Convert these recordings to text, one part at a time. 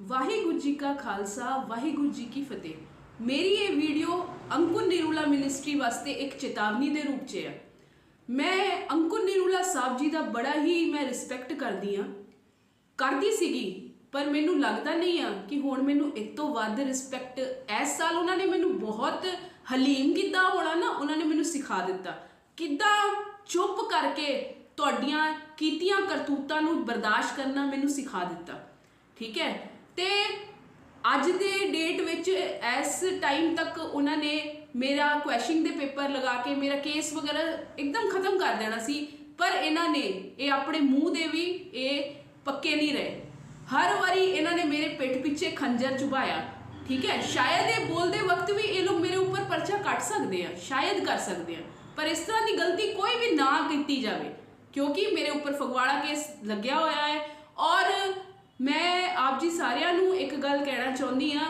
ਵਾਹਿਗੁਰੂ ਜੀ ਕਾ ਖਾਲਸਾ, ਵਾਹਿਗੁਰੂ ਜੀ ਕੀ ਫਤਿਹ। ਮੇਰੀ ਇਹ ਵੀਡੀਓ ਅੰਕੁਰ ਨਿਰੂਲਾ ਮਿਨਿਸਟਰੀ ਵਾਸਤੇ ਇੱਕ ਚੇਤਾਵਨੀ ਦੇ ਰੂਪ 'ਚ ਹੈ। ਮੈਂ ਅੰਕੁਰ ਨਿਰੂਲਾ ਸਾਹਿਬ ਜੀ ਦਾ ਬੜਾ ਹੀ ਮੈਂ ਰਿਸਪੈਕਟ ਕਰਦੀ ਆ ਕਰਦੀ ਸੀਗੀ, ਪਰ ਮੈਨੂੰ ਲੱਗਦਾ ਨਹੀਂ ਆ ਕਿ ਹੁਣ ਮੈਨੂੰ ਇਸ ਤੋਂ ਵੱਧ ਰਿਸਪੈਕਟ ਇਸ ਸਾਲ ਉਹਨਾਂ ਨੇ ਮੈਨੂੰ ਬਹੁਤ ਹਲੀਮ ਕਿੱਦਾਂ ਹੋਣਾ ਨਾ, ਉਹਨਾਂ ਨੇ ਮੈਨੂੰ ਸਿਖਾ ਦਿੱਤਾ। ਕਿੱਦਾਂ ਚੁੱਪ ਕਰਕੇ ਤੁਹਾਡੀਆਂ ਕੀਤੀਆਂ ਕਰਤੂਤਾਂ ਨੂੰ ਬਰਦਾਸ਼ਤ ਕਰਨਾ ਮੈਨੂੰ ਸਿਖਾ ਦਿੱਤਾ। ਠੀਕ ਹੈ? ਤੇ ਅੱਜ ਦੇ ਡੇਟ ਵਿੱਚ ਇਸ ਟਾਈਮ ਤੱਕ ਉਹਨਾਂ ਨੇ ਮੇਰਾ ਕੁਐਸਚਨ ਦੇ ਪੇਪਰ ਲਗਾ ਕੇ, ਮੇਰਾ ਕੇਸ ਵਗੈਰਾ ਇੱਕਦਮ ਖਤਮ ਕਰ ਦੇਣਾ ਸੀ, ਪਰ ਇਹਨਾਂ ਨੇ ਇਹ ਆਪਣੇ ਮੂੰਹ ਦੇ ਵੀ ਇਹ ਪੱਕੇ ਨਹੀਂ ਰਹੇ। ਹਰ ਵਾਰੀ ਇਹਨਾਂ ਨੇ ਮੇਰੇ ਪਿੱਠ ਪਿੱਛੇ ਖੰਜਰ ਚੁਭਾਇਆ, ਠੀਕ ਹੈ? ਸ਼ਾਇਦ ਇਹ ਬੋਲਦੇ ਵਕਤ ਵੀ ਇਹ ਲੋਕ ਮੇਰੇ ਉੱਪਰ ਪਰਚਾ ਕੱਟ ਸਕਦੇ ਆ, ਸ਼ਾਇਦ ਕਰ ਸਕਦੇ ਆ, ਪਰ ਇਸ ਤਰ੍ਹਾਂ ਦੀ ਗਲਤੀ ਕੋਈ ਵੀ ਨਾ ਕੀਤੀ ਜਾਵੇ, ਕਿਉਂਕਿ ਮੇਰੇ ਉੱਪਰ ਫਗਵਾੜਾ ਕੇਸ ਲੱਗਿਆ ਹੋਇਆ ਹੈ ਔਰ ਮੈਂ ਆਪ ਜੀ ਸਾਰਿਆਂ ਨੂੰ ਇੱਕ ਗੱਲ ਕਹਿਣਾ ਚਾਹੁੰਦੀ ਆ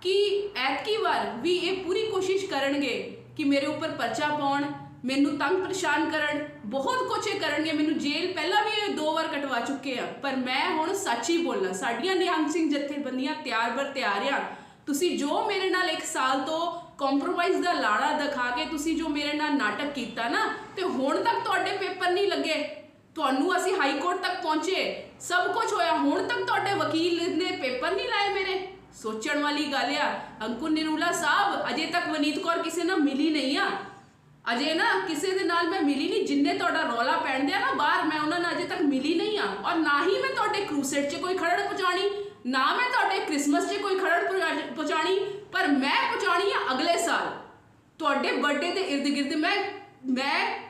ਕਿ ਐਤਕੀ ਵਾਰ ਵੀ ਇਹ ਪੂਰੀ ਕੋਸ਼ਿਸ਼ ਕਰਨਗੇ ਕਿ ਮੇਰੇ ਉੱਪਰ ਪਰਚਾ ਪਾਉਣ, ਮੈਨੂੰ ਤੰਗ ਪਰੇਸ਼ਾਨ ਕਰਨ, ਬਹੁਤ ਕੁਛ ਇਹ ਕਰਨਗੇ। ਮੈਨੂੰ ਜੇਲ੍ਹ ਪਹਿਲਾਂ ਵੀ ਇਹ ਦੋ ਵਾਰ ਕਟਵਾ ਚੁੱਕੇ ਆ। ਪਰ ਮੈਂ ਹੁਣ ਸੱਚ ਹੀ ਬੋਲਣਾ ਸਾਡੀਆਂ ਨਿਹੰਗ ਸਿੰਘ ਜਥੇਬੰਦੀਆਂ ਤਿਆਰ ਬਰ ਤਿਆਰ ਆ। ਤੁਸੀਂ ਜੋ ਮੇਰੇ ਨਾਲ ਇੱਕ ਸਾਲ ਤੋਂ ਕੰਪਰੋਮਾਈਜ਼ ਦਾ ਲਾੜਾ ਦਿਖਾ ਕੇ ਤੁਸੀਂ ਜੋ ਮੇਰੇ ਨਾਲ ਨਾਟਕ ਕੀਤਾ ਨਾ, ਤੇ ਹੁਣ ਤੱਕ ਤੁਹਾਡੇ ਪੇਪਰ ਨਹੀਂ ਲੱਗੇ। ਤੁਹਾਨੂੰ ਅਸੀਂ ਹਾਈ ਕੋਰਟ ਤੱਕ ਪਹੁੰਚੇ। ਸਭ ਕੁਝ ਹੋਇਆ। ਹੁਣ ਤੱਕ ਤੁਹਾਡੇ ਵਕੀਲ ਨੇ ਪੇਪਰ ਨਹੀਂ ਲਾਏ ਮੇਰੇ। ਸੋਚਣ ਵਾਲੀ ਗੱਲ ਆ। ਅੰਕੁਰ ਨਿਰੂਲਾ ਸਾਹਿਬ, ਅਜੇ ਤੱਕ ਵਨੀਤ ਕੌਰ ਕਿਸੇ ਨਾਲ ਮਿਲੀ ਨਹੀਂ ਆ। ਅਜੇ ਨਾ ਕਿਸੇ ਦੇ ਨਾਲ ਮੈਂ ਮਿਲੀ ਨਹੀਂ। ਜਿੰਨੇ ਤੁਹਾਡਾ ਰੌਲਾ ਪੈਣਦੇ ਆ ਨਾ ਬਾਹਰ, ਮੈਂ ਉਹਨਾਂ ਨਾਲ ਅਜੇ ਤੱਕ ਮਿਲੀ ਨਹੀਂ ਆ। ਔਰ ਨਾ ਹੀ ਮੈਂ ਤੁਹਾਡੇ ਕਰੂਸੇਡ 'ਚ ਕੋਈ ਖੜੜ ਪਹੁੰਚਾਣੀ ਨਾ ਮੈਂ ਤੁਹਾਡੇ ਕ੍ਰਿਸਮਸ 'ਚ ਕੋਈ ਖੜੜ ਪਹੁੰਚਾ- ਪਹੁੰਚਾਣੀ ਪਰ ਮੈਂ ਪਹੁੰਚਾਣੀ ਆ ਅਗਲੇ ਸਾਲ। ਤੁਹਾਡੇ ਬਰਥਡੇ ਦੇ ਇਰਦ ਗਿਰਦ ਮੈਂ ਮੈਂ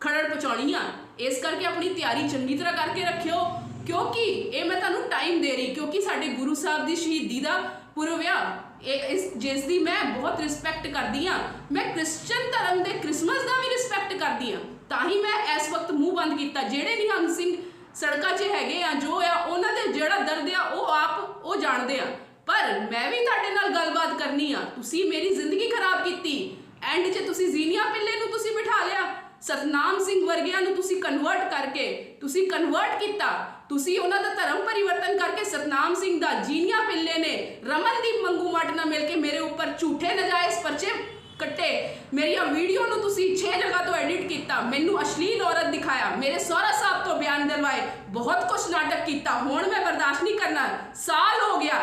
ਖੜੜ ਪਹੁੰਚਾਉਣੀ ਆ। ਇਸ ਕਰਕੇ ਆਪਣੀ ਤਿਆਰੀ ਚੰਗੀ ਤਰ੍ਹਾਂ ਕਰਕੇ ਰੱਖਿਓ, ਕਿਉਂਕਿ ਇਹ ਮੈਂ ਤੁਹਾਨੂੰ ਟਾਈਮ ਦੇ ਰਹੀ, ਕਿਉਂਕਿ ਸਾਡੇ ਗੁਰੂ ਸਾਹਿਬ ਦੀ ਸ਼ਹੀਦੀ ਦਾ ਪੁਰਬ ਆ ਇਹ ਇਸ, ਜਿਸ ਦੀ ਮੈਂ ਬਹੁਤ ਰਿਸਪੈਕਟ ਕਰਦੀ ਆ ਮੈਂ ਕ੍ਰਿਸਚੀਅਨ ਧਰਮ ਦੇ ਕ੍ਰਿਸਮਸ ਦਾ ਵੀ ਰਿਸਪੈਕਟ ਕਰਦੀ ਆ ਤਾਂ ਹੀ ਮੈਂ ਇਸ ਵਕਤ ਮੂੰਹ ਬੰਦ ਕੀਤਾ। ਜਿਹੜੇ ਨਿਹੰਗ ਸਿੰਘ ਸੜਕਾਂ 'ਚ ਹੈਗੇ ਆ, ਜੋ ਆ, ਉਹਨਾਂ ਦੇ ਜਿਹੜਾ ਦਰਦ ਆ, ਉਹ ਆਪ ਉਹ ਜਾਣਦੇ ਆ। ਪਰ ਮੈਂ ਵੀ ਤੁਹਾਡੇ ਨਾਲ ਗੱਲਬਾਤ ਕਰਨੀ ਆ, ਤੁਸੀਂ ਮੇਰੀ ਜ਼ਿੰਦਗੀ ਖਰਾਬ ਕੀਤੀ, ਐਂਡ 'ਚ ਤੁਸੀਂ ਜ਼ੀਨੀਆ ਪਿੱਲੇ ਨੂੰ ਤੁਸੀਂ ਬਿਠਾ ਲਿਆ। ਸਤਨਾਮ ਸਿੰਘ ਵਰਗਿਆਂ ਨੂੰ ਤੁਸੀਂ ਕਨਵਰਟ ਕਰਕੇ, ਤੁਸੀਂ ਕਨਵਰਟ ਕੀਤਾ, ਤੁਸੀਂ ਉਹਨਾਂ ਦਾ ਧਰਮ ਪਰਿਵਰਤਨ ਕਰਕੇ ਸਤਨਾਮ ਸਿੰਘ ਦਾ ਜੀਨੀਆ ਪਿੱਲੇ ਨੇ, ਰਮਨਦੀਪ ਮੰਗੂ ਮੱਟ ਨਾਲ ਮਿਲ ਕੇ ਮੇਰੇ ਉੱਪਰ ਝੂਠੇ ਨਜਾਇਜ਼ ਪਰਚੇ ਕੱਟੇ। ਮੇਰੀਆਂ ਵੀਡੀਓ ਨੂੰ ਤੁਸੀਂ 6 ਜਗ੍ਹਾ ਤੋਂ ਐਡਿਟ ਕੀਤਾ, ਮੈਨੂੰ ਅਸ਼ਲੀਲ ਔਰਤ ਦਿਖਾਇਆ, ਮੇਰੇ ਸਹੁਰਾ ਸਾਹਿਬ ਤੋਂ ਬਿਆਨ ਦਿਲਵਾਏ, ਬਹੁਤ ਕੁਝ ਨਾਟਕ ਕੀਤਾ, ਹੁਣ ਮੈਂ ਬਰਦਾਸ਼ਤ ਨਹੀਂ ਕਰਨਾ, ਸਾਲ ਹੋ ਗਿਆ।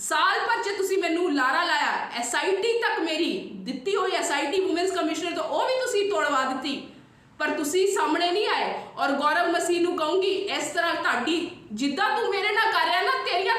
ਸਾਲ ਭਰ ਚ ਤੁਸੀਂ ਮੈਨੂੰ ਲਾਰਾ ਲਾਇਆ ਐਸਆਈਟੀ ਤੱਕ ਮੇਰੀ ਦਿੱਤੀ ਹੋਈ ਐਸਆਈਟੀ ਔਮਨਸ ਕਮਿਸ਼ਨਰ ਤੋਂ, ਉਹ ਵੀ ਤੁਸੀਂ ਤੋੜਵਾ ਦਿੱਤੀ। ਪਰ ਤੁਸੀਂ ਸਾਹਮਣੇ ਨਹੀਂ ਆਏ। ਔਰ ਗੌਰਵ ਮਸੀਹ ਨੂੰ ਕਹੂੰਗੀ, ਇਸ ਤਰ੍ਹਾਂ ਤੁਹਾਡੀ ਜਿੱਦਾਂ ਤੂੰ ਮੇਰੇ ਨਾਲ ਕਰ ਰਿਹਾ ਨਾ, ਤੇਰੀਆਂ